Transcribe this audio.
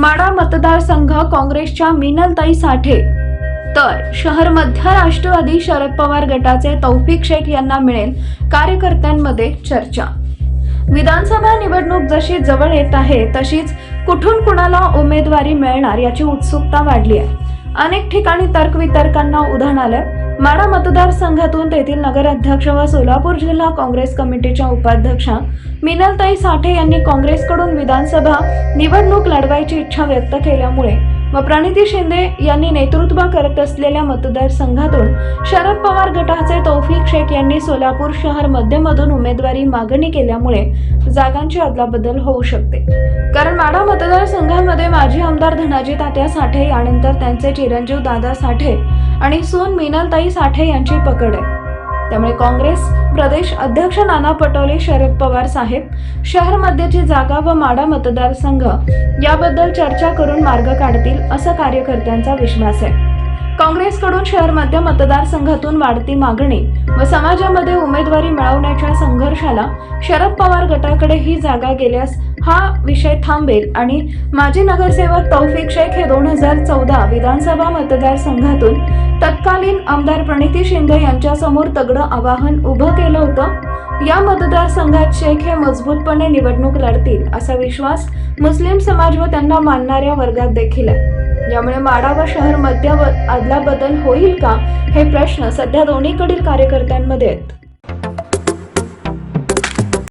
माडा मतदारसंघ काँग्रेसच्या मिनलताई साठे. तर शहर मध्य राष्ट्रवादी शरद पवार गटाचे तौफिक शेख यांना मिळेल कार्यकर्त्यांमध्ये चर्चा. विधानसभा निवडणूक जशी जवळ येत आहे तशीच कुठून कुणाला उमेदवारी मिळणार याची उत्सुकता वाढली आहे. अनेक ठिकाणी तर्कवितर्कांना उधाण आलं माडा मतदारसंघातून तेथील नगराध्यक्ष व सोलापूर जिल्हा काँग्रेस कमिटीच्या उपाध्यक्षा मिनलताई साठे यांनी काँग्रेसकडून विधानसभा निवडणूक लढवायची इच्छा व्यक्त केल्यामुळे व प्रणिती शिंदे यांनी नेतृत्व करत असलेल्या मतदारसंघातून शरद पवार गटाचे तौफिक शेख यांनी सोलापूर शहर मध्यमधून उमेदवारी मागणी केल्यामुळे जागांची अदलाबदल होऊ शकते. कारण माढा मतदारसंघामध्ये माजी आमदार धनाजी तात्या साठे यानंतर त्यांचे चिरंजीव दादा साठे आणि सोन मिनलताई साठे यांची पकड आहे. त्यामुळे काँग्रेस प्रदेश अध्यक्ष नाना पटोले शरद पवार साहेब शहर मध्यची जागा व माडा मतदारसंघ याबद्दल चर्चा करून मार्ग काढतील असा कार्यकर्त्यांचा विश्वास आहे. काँग्रेसकडून शहर मध्य मतदारसंघातून वाढती मागणी व समाजामध्ये उमेदवारी मिळवण्याच्या संघर्षाला शरद पवार गटाकडे ही जागा गेल्यास हा विषय थांबेल. आणि माजी नगरसेवक तौफिक शेख हे दोन हजार चौदा विधानसभा मतदारसंघातून तत्कालीन आमदार प्रणिती शिंदे यांच्यासमोर तगडं आवाहन उभं केलं होतं. या मतदारसंघात शेख हे मजबूतपणे निवडणूक लढतील असा विश्वास मुस्लिम समाज व त्यांना मानणाऱ्या वर्गात देखील आहे. यामुळे माडा व शहर मध्य आदला बदल होईल का? हे प्रश्न सध्या दोन्हीकडील कार्यकर्त्यांमध्ये आहेत.